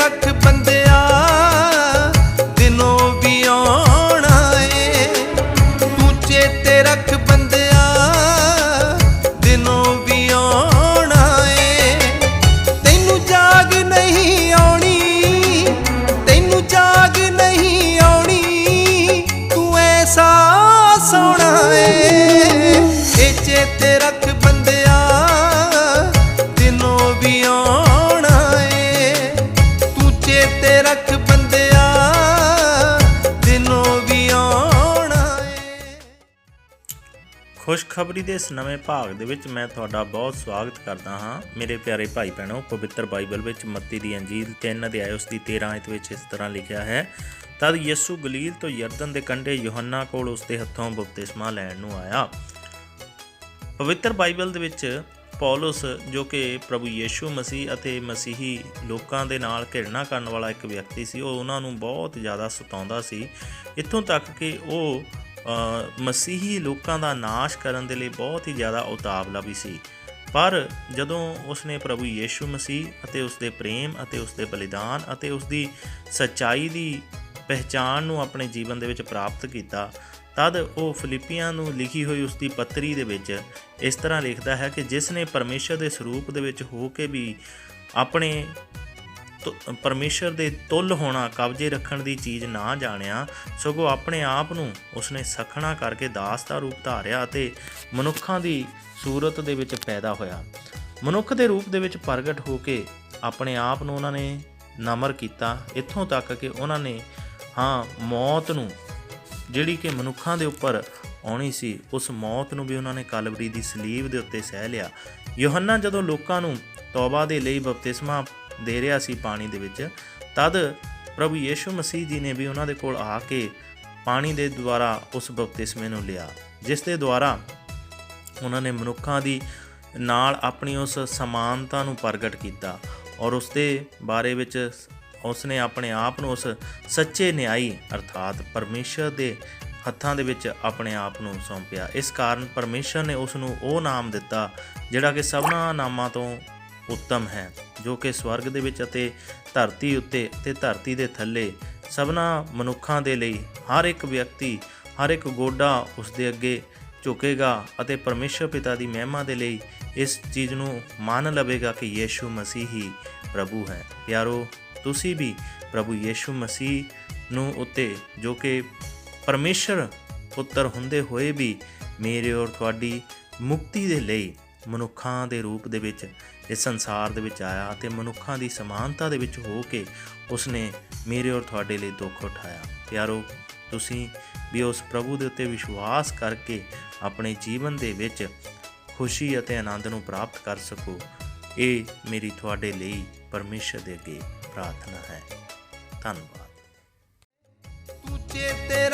ਰੱਖ ਬੰਦਿਆ। ਖੁਸ਼ਖਬਰੀ ਦੇ ਇਸ ਨਵੇਂ ਭਾਗ ਦੇ ਵਿੱਚ ਮੈਂ ਤੁਹਾਡਾ ਬਹੁਤ ਸਵਾਗਤ ਕਰਦਾ ਹਾਂ। ਮੇਰੇ ਪਿਆਰੇ ਭਾਈ ਭੈਣੋ, ਪਵਿੱਤਰ ਬਾਈਬਲ ਵਿੱਚ ਮੱਤੀ ਦੀ ਅੰਜੀਲ 3 ਅਧਿਆਇ ਉਸ ਦੀ 13 ਆਇਤ ਵਿੱਚ ਇਸ ਤਰ੍ਹਾਂ ਲਿਖਿਆ ਹੈ, ਤਦ ਯਿਸੂ ਗਲੀਲ ਤੋਂ ਯਰਦਨ ਦੇ ਕੰਢੇ ਯੋਹੰਨਾ ਕੋਲ ਉਸ ਦੇ ਹੱਥੋਂ ਬਪਤਿਸਮਾ ਲੈਣ ਨੂੰ ਆਇਆ। ਪਵਿੱਤਰ ਬਾਈਬਲ ਦੇ ਵਿੱਚ ਪੌਲਸ, ਜੋ ਕਿ ਪ੍ਰਭੂ ਯੀਸ਼ੂ ਮਸੀਹ ਅਤੇ ਮਸੀਹੀ ਲੋਕਾਂ ਦੇ ਨਾਲ ਘਿਰਣਾ ਕਰਨ ਵਾਲਾ ਇੱਕ ਵਿਅਕਤੀ ਸੀ, ਉਹ ਉਹਨਾਂ ਨੂੰ ਬਹੁਤ ਜ਼ਿਆਦਾ ਸਤਾਉਂਦਾ ਸੀ। ਇੱਥੋਂ ਤੱਕ ਕਿ ਉਹ ਮਸੀਹੀ ਲੋਕਾਂ ਦਾ ਨਾਸ਼ ਕਰਨ ਦੇ ਲਈ ਬਹੁਤ ਹੀ ਜ਼ਿਆਦਾ ਉਤਾਵਲਾ ਵੀ ਸੀ। ਪਰ ਜਦੋਂ ਉਸਨੇ ਪ੍ਰਭੂ ਯੀਸ਼ੂ ਮਸੀਹ ਅਤੇ ਉਸਦੇ ਪ੍ਰੇਮ ਅਤੇ ਉਸਦੇ ਬਲੀਦਾਨ ਅਤੇ ਉਸਦੀ ਸੱਚਾਈ ਦੀ ਪਹਿਚਾਣ ਨੂੰ ਆਪਣੇ ਜੀਵਨ ਦੇ ਵਿੱਚ ਪ੍ਰਾਪਤ ਕੀਤਾ, ਤਦ ਉਹ ਫਿਲਿੱਪੀਆਂ ਨੂੰ ਲਿਖੀ ਹੋਈ ਉਸ ਦੀ ਪੱਤਰੀ ਦੇ ਵਿੱਚ ਇਸ ਤਰ੍ਹਾਂ ਲਿਖਦਾ ਹੈ ਕਿ ਜਿਸ ਨੇ ਪਰਮੇਸ਼ਰ ਦੇ ਸਰੂਪ ਦੇ ਵਿੱਚ ਹੋ ਕੇ ਵੀ ਆਪਣੇ ਪਰਮੇਸ਼ਰ ਦੇ ਤੁੱਲ ਹੋਣਾ, ਕਬਜ਼ੇ ਰੱਖਣ ਦੀ ਚੀਜ਼ ਨਾ ਜਾਣਿਆ, ਸਗੋਂ ਆਪਣੇ ਆਪ ਨੂੰ ਉਸਨੇ ਸਖਣਾ ਕਰਕੇ ਦਾਸ ਦਾ ਰੂਪ ਧਾਰਿਆ ਅਤੇ ਮਨੁੱਖਾਂ ਦੀ ਸੂਰਤ ਦੇ ਵਿੱਚ ਪੈਦਾ ਹੋਇਆ। ਮਨੁੱਖ ਦੇ ਰੂਪ ਦੇ ਵਿੱਚ ਪ੍ਰਗਟ ਹੋ ਕੇ ਆਪਣੇ ਆਪ ਨੂੰ ਉਹਨਾਂ ਨੇ ਨਮਰ ਕੀਤਾ। ਇੱਥੋਂ ਤੱਕ ਕਿ ਉਹਨਾਂ ਨੇ, ਹਾਂ, ਮੌਤ ਨੂੰ, ਜਿਹੜੀ ਕਿ ਮਨੁੱਖਾਂ ਦੇ ਉੱਪਰ ਆਉਣੀ ਸੀ, ਉਸ ਮੌਤ ਨੂੰ ਵੀ ਉਹਨਾਂ ਨੇ ਕਲਵਰੀ ਦੀ ਸਲੀਬ ਦੇ ਉੱਤੇ ਸਹਿ ਲਿਆ। ਯੋਹੰਨਾ ਜਦੋਂ ਲੋਕਾਂ ਨੂੰ ਤੌਬਾ ਦੇ ਲਈ ਬਪਤਿਸਮਾ ਦੇ ਰਿਹਾ ਸੀ ਪਾਣੀ ਦੇ ਵਿੱਚ, ਤਦ ਪ੍ਰਭੂ ਯੀਸ਼ੂ ਮਸੀਹ ਜੀ ਨੇ ਵੀ ਉਹਨਾਂ ਦੇ ਕੋਲ ਆ ਕੇ ਪਾਣੀ ਦੇ ਦੁਆਰਾ ਉਸ ਬਪਤਿਸਮੇ ਨੂੰ ਲਿਆ, ਜਿਸ ਦੇ ਦੁਆਰਾ ਉਹਨਾਂ ਨੇ ਮਨੁੱਖਾਂ ਦੀ ਨਾਲ ਆਪਣੀ ਉਸ ਸਮਾਨਤਾ ਨੂੰ ਪ੍ਰਗਟ ਕੀਤਾ ਔਰ ਉਸ ਦੇ ਬਾਰੇ ਵਿੱਚ ਉਸਨੇ ਆਪਣੇ ਆਪ ਨੂੰ ਉਸ ਸੱਚੇ ਨਿਆਈ ਅਰਥਾਤ ਪਰਮੇਸ਼ਰ ਦੇ ਹੱਥਾਂ ਦੇ ਵਿੱਚ ਆਪਣੇ ਆਪ ਨੂੰ ਸੌਂਪਿਆ। ਇਸ ਕਾਰਨ ਪਰਮੇਸ਼ਰ ਨੇ ਉਸ ਨੂੰ ਉਹ ਨਾਮ ਦਿੱਤਾ ਜਿਹੜਾ ਕਿ ਸਭਨਾ ਨਾਮਾਂ ਤੋਂ ਉੱਤਮ ਹੈ। ਜੋ ਕਿ ਸਵਰਗ ਦੇ ਵਿੱਚ ਅਤੇ ਧਰਤੀ ਉੱਤੇ ਤੇ ਧਰਤੀ ਦੇ ਥੱਲੇ ਸਭਨਾ ਮਨੁੱਖਾਂ ਦੇ ਲਈ ਹਰ ਇੱਕ ਵਿਅਕਤੀ, ਹਰ ਇੱਕ ਗੋਡਾ ਉਸ ਦੇ ਅੱਗੇ ਝੁਕੇਗਾ ਅਤੇ ਪਰਮੇਸ਼ਰ ਪਿਤਾ ਦੀ ਮਹਿਮਾ ਦੇ ਲਈ ਇਸ ਚੀਜ਼ ਨੂੰ ਮੰਨ ਲਵੇਗਾ ਕਿ ਯੀਸ਼ੂ ਮਸੀਹ ਹੀ ਪ੍ਰਭੂ ਹੈ। ਪਿਆਰੋ, ਤੁਸੀਂ ਵੀ ਪ੍ਰਭੂ ਯੀਸ਼ੂ ਮਸੀਹ ਨੂੰ ਉੱਤੇ ਜੋ ਕਿ ਪਰਮੇਸ਼ਰ ਪੁੱਤਰ ਹੁੰਦੇ ਹੋਏ ਵੀ ਮੇਰੇ ਔਰ ਤੁਹਾਡੀ ਮੁਕਤੀ ਦੇ ਲਈ ਮਨੁੱਖਾਂ ਦੇ ਰੂਪ ਦੇ ਵਿੱਚ, ਇਸ ਸੰਸਾਰ ਦੇ ਵਿੱਚ ਆਇਆ ਅਤੇ ਮਨੁੱਖਾਂ ਦੀ ਸਮਾਨਤਾ ਦੇ ਵਿੱਚ ਹੋ ਕੇ ਉਸਨੇ ਮੇਰੇ ਔਰ ਤੁਹਾਡੇ ਲਈ ਦੁੱਖ ਉਠਾਇਆ। ਪਿਆਰੋ, ਤੁਸੀਂ ਵੀ ਉਸ ਪ੍ਰਭੂ ਦੇ ਉੱਤੇ ਵਿਸ਼ਵਾਸ ਕਰਕੇ ਆਪਣੇ ਜੀਵਨ ਦੇ ਵਿੱਚ ਖੁਸ਼ੀ ਅਤੇ ਆਨੰਦ ਨੂੰ ਪ੍ਰਾਪਤ ਕਰ ਸਕੋ। ਇਹ ਮੇਰੀ ਤੁਹਾਡੇ ਲਈ ਪਰਮੇਸ਼ਰ ਦੇ ਅੱਗੇ ਪ੍ਰਾਰਥਨਾ ਹੈ। ਧੰਨਵਾਦ। ਤੂੰ ਚੇਤੇ